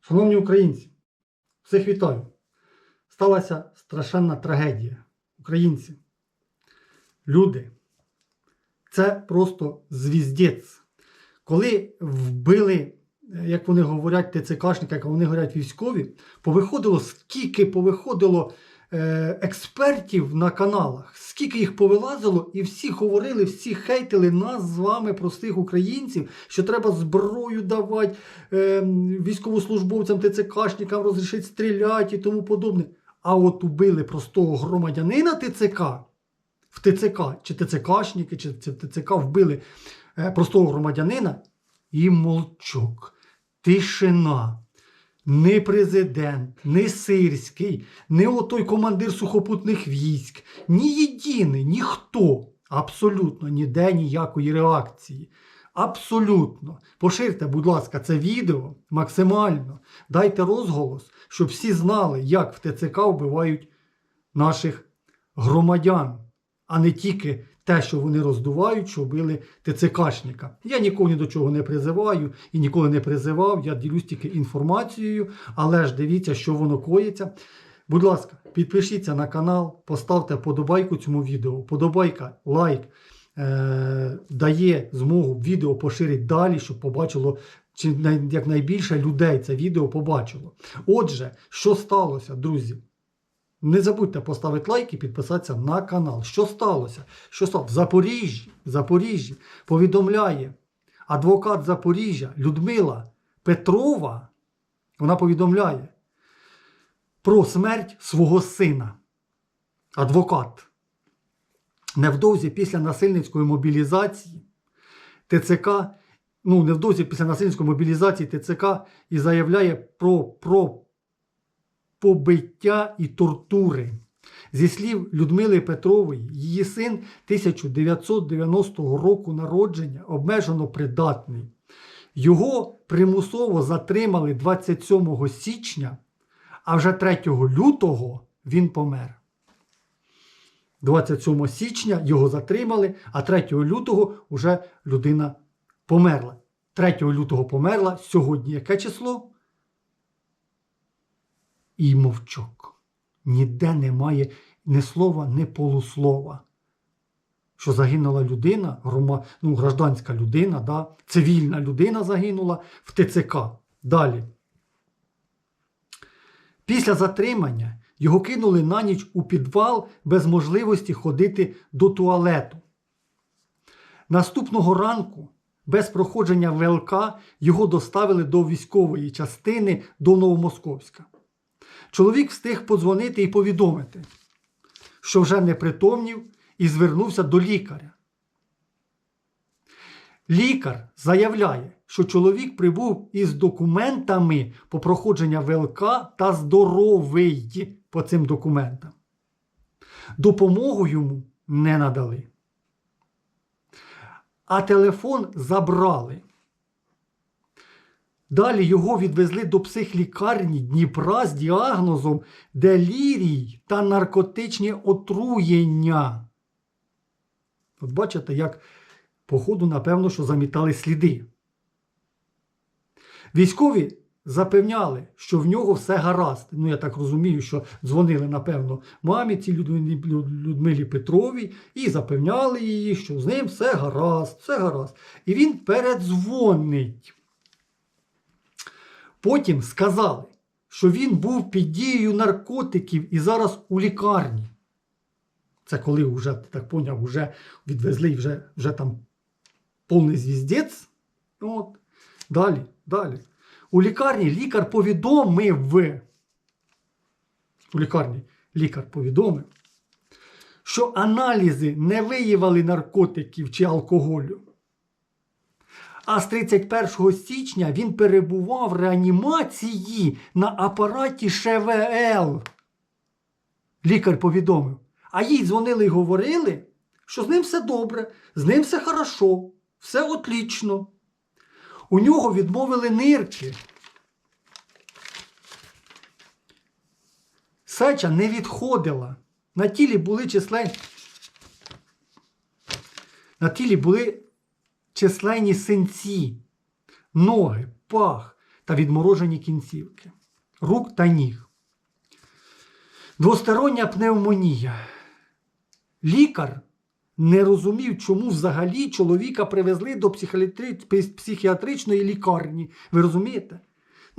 Шановні українці, всіх вітаю. Сталася страшенна трагедія. Українці, люди, це просто звіздець. Коли вбили, як вони говорять, ТЦКшника, як вони говорять військові, повиходило, скільки повиходило експертів на каналах, скільки їх повилазило, і всі говорили, всі хейтили нас з вами, простих українців, що треба зброю давати е, військовослужбовцям, ТЦКшникам розрішити стріляти і тому подобне. А от убили простого громадянина ТЦК в ТЦК, чи ТЦКшники, чи чи ТЦК вбили е, простого громадянина, і молчок, тишина. Ні президент, ні Сирський, ні отой командир сухопутних військ, ні єдиний, ніхто. Абсолютно ніде ніякої реакції. Абсолютно. Поширте, будь ласка, це відео максимально. Дайте розголос, щоб всі знали, як в ТЦК вбивають наших громадян, а не тільки те, що вони роздувають, що вбили ТЦКшника. Я нікого ні до чого не призиваю і ніколи не призивав. Я ділюсь тільки інформацією, але ж дивіться, що воно коїться. Будь ласка, підпишіться на канал, поставте подобайку цьому відео. Подобайка, лайк е- дає змогу відео поширити далі, щоб побачило чи най- якнайбільше людей це відео побачило. Отже, що сталося, друзі? Не забудьте поставити лайк і підписатися на канал. Що сталося? Що сталося? В Запоріжжі, Запоріжжі повідомляє адвокат Запоріжжя Людмила Петрова. Вона повідомляє про смерть свого сина. Адвокат. Невдовзі після насильницької мобілізації ТЦК, ну, невдовзі після насильницької мобілізації ТЦК і заявляє про, про побиття і тортури. Зі слів Людмили Петрової, її син 1990 року народження обмежено придатний. Його примусово затримали 27 січня, а вже 3 лютого він помер. 27 січня його затримали, а 3 лютого вже людина померла. 3 лютого померла. Сьогодні яке число? І мовчок. Ніде немає ні слова, ні полуслова. Що загинула людина, ну, гражданська людина, да, цивільна людина загинула в ТЦК. Далі. Після затримання його кинули на ніч у підвал без можливості ходити до туалету. Наступного ранку, без проходження ВЛК, його доставили до військової частини до Новомосковська. Чоловік встиг подзвонити і повідомити, що вже не притомнів і звернувся до лікаря. Лікар заявляє, що чоловік прибув із документами по проходження ВЛК та здоровий по цим документам. Допомогу йому не надали. А телефон забрали. Далі його відвезли до психлікарні Дніпра з діагнозом делірій та наркотичні отруєння. От бачите, як, походу, напевно, що замітали сліди. Військові запевняли, що в нього все гаразд. Ну, я так розумію, що дзвонили, напевно, мамі цій Людмилі, Петровій і запевняли її, що з ним все гаразд, все гаразд. І він передзвонить. Потім сказали, що він був під дією наркотиків і зараз у лікарні. Це коли вже, так поняв, вже відвезли вже, вже там повний звіздець. От. Далі, далі. У лікарні лікар повідомив. У лікарні лікар повідомив, що аналізи не виявили наркотиків чи алкоголю. А з 31 січня він перебував в реанімації на апараті ШВЛ. Лікар повідомив. А їй дзвонили і говорили, що з ним все добре, з ним все хорошо, все отлічно. У нього відмовили нирки. Сеча не відходила. На тілі були численні. На тілі були численні синці, ноги, пах та відморожені кінцівки, рук та ніг. Двостороння пневмонія. Лікар не розумів, чому взагалі чоловіка привезли до психіатричної лікарні. Ви розумієте?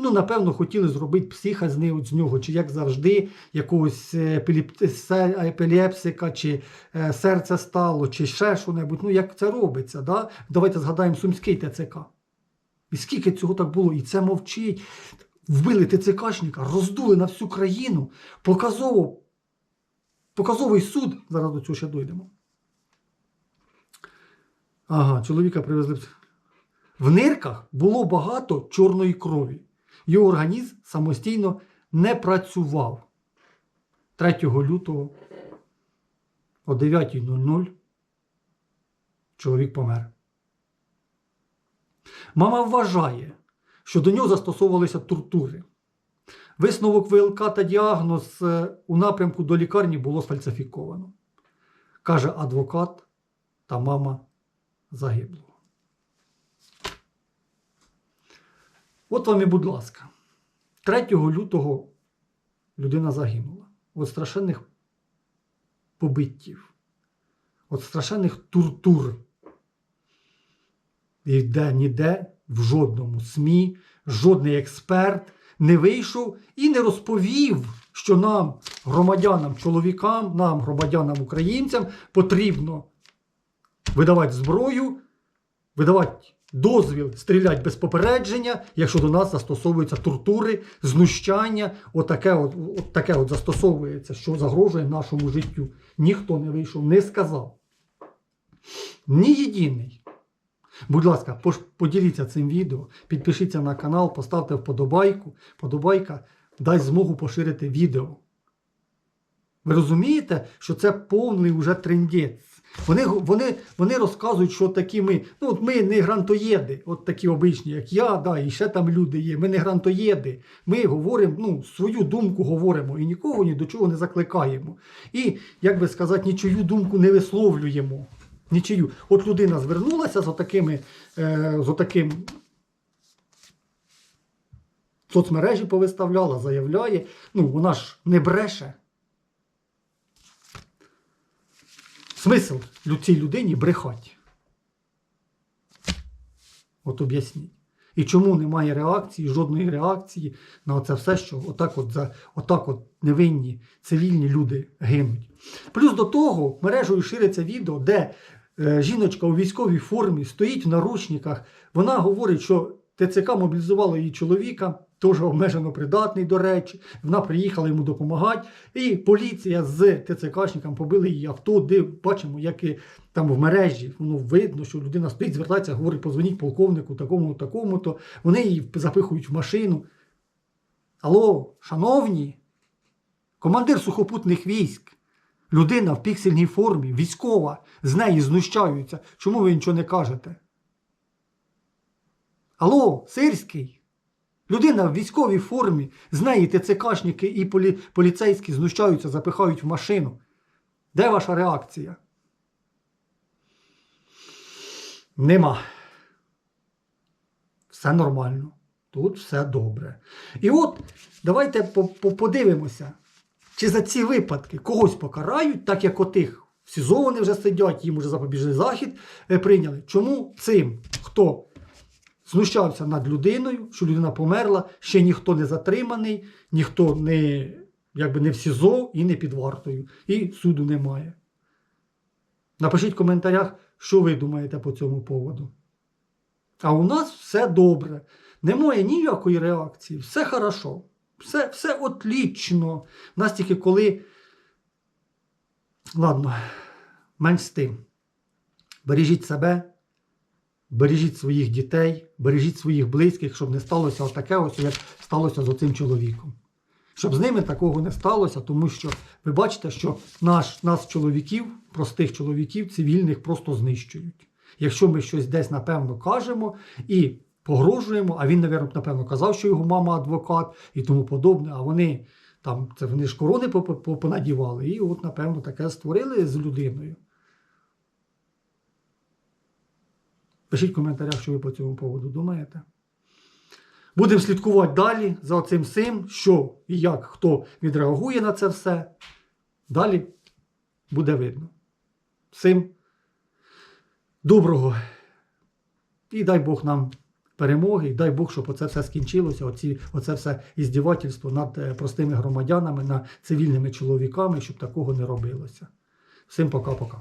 Ну, напевно, хотіли зробити психа з нього, з нього, чи як завжди, якогось е, се- епілепсика, чи е, серце стало, чи ще що-небудь. Ну, як це робиться? Да? Давайте згадаємо Сумський ТЦК. І скільки цього так було, і це мовчить. Вбили ТЦКшника, роздули на всю країну, показово, показовий суд, зараз до цього ще дійдемо. Ага, чоловіка привезли. В нирках було багато чорної крові. Його організм самостійно не працював. 3 лютого о 9.00 чоловік помер. Мама вважає, що до нього застосовувалися тортури. Висновок ВЛК та діагноз е, у напрямку до лікарні було сфальсифіковано, каже адвокат та мама загиблого. От вам і, будь ласка, 3 лютого людина загинула. От страшенних побиттів, от страшенних тортур. І де ніде, в жодному СМІ, жодний експерт не вийшов і не розповів, що нам, громадянам, чоловікам, нам, громадянам, українцям, потрібно видавати зброю, видавати дозвіл стріляти без попередження, якщо до нас застосовуються тортури, знущання, отаке от, от таке от застосовується, що загрожує нашому життю. Ніхто не вийшов, не сказав. Ні єдиний. Будь ласка, поділіться цим відео, підпишіться на канал, поставте вподобайку. Подобайка дасть змогу поширити відео. Ви розумієте, що це повний уже трендець. Вони, вони, вони розказують, що такі ми, ну от ми не грантоєди, от такі обичні, як я, да, і ще там люди є. Ми не грантоєди. Ми говоримо, ну, свою думку говоримо і нікого ні до чого не закликаємо. І, як би сказати, нічию думку не висловлюємо. Нічию. От людина звернулася з отакими, е, з отаким соцмережі повиставляла, заявляє. Ну, вона ж не бреше. Смисл цій людині брехати. От об'ясніть. І чому немає реакції, жодної реакції на це все, що отак от, за, отак от невинні цивільні люди гинуть. Плюс до того мережею шириться відео, де е, жіночка у військовій формі стоїть в наручниках. Вона говорить, що ТЦК мобілізувало її чоловіка, теж обмежено придатний, до речі. Вона приїхала йому допомагати. І поліція з ТЦКшником побили її авто, де бачимо, як і там в мережі воно видно, що людина стоїть, звертається, говорить, позвоніть полковнику, такому, такому, то вони її запихують в машину. Алло, шановні, командир сухопутних військ, людина в піксельній формі, військова, з неї знущаються. Чому ви нічого не кажете? Алло, Сирський, людина в військовій формі, з неї ТЦКшники і полі... поліцейські знущаються, запихають в машину. Де ваша реакція? Нема. Все нормально. Тут все добре. І от давайте по- по- подивимося, чи за ці випадки когось покарають, так як отих в СІЗО вони вже сидять, їм вже запобіжний захід е, прийняли. Чому цим, хто знущався над людиною, що людина померла, ще ніхто не затриманий, ніхто не, якби не в СІЗО і не під вартою, і суду немає. Напишіть в коментарях, що ви думаєте по цьому поводу. А у нас все добре. Немає ніякої реакції, все хорошо, все, все отлічно. У нас тільки коли. Ладно, менш з тим. Бережіть себе, бережіть своїх дітей, бережіть своїх близьких, щоб не сталося таке, ось, як сталося з оцим чоловіком. Щоб з ними такого не сталося, тому що ви бачите, що наш, нас, чоловіків, простих чоловіків, цивільних просто знищують. Якщо ми щось десь, напевно, кажемо і погрожуємо, а він, напевно, казав, що його мама адвокат і тому подобне, а вони там, це вони ж корони понадівали, і от, напевно, таке створили з людиною. Пишіть в коментарях, що ви по цьому поводу думаєте. Будемо слідкувати далі за цим всім, що і як хто відреагує на це все. Далі буде видно. Всім доброго. І дай Бог нам перемоги, і дай Бог, щоб оце все скінчилося, оці, оце все іздівательство над е, простими громадянами, над цивільними чоловіками, щоб такого не робилося. Всім пока-пока.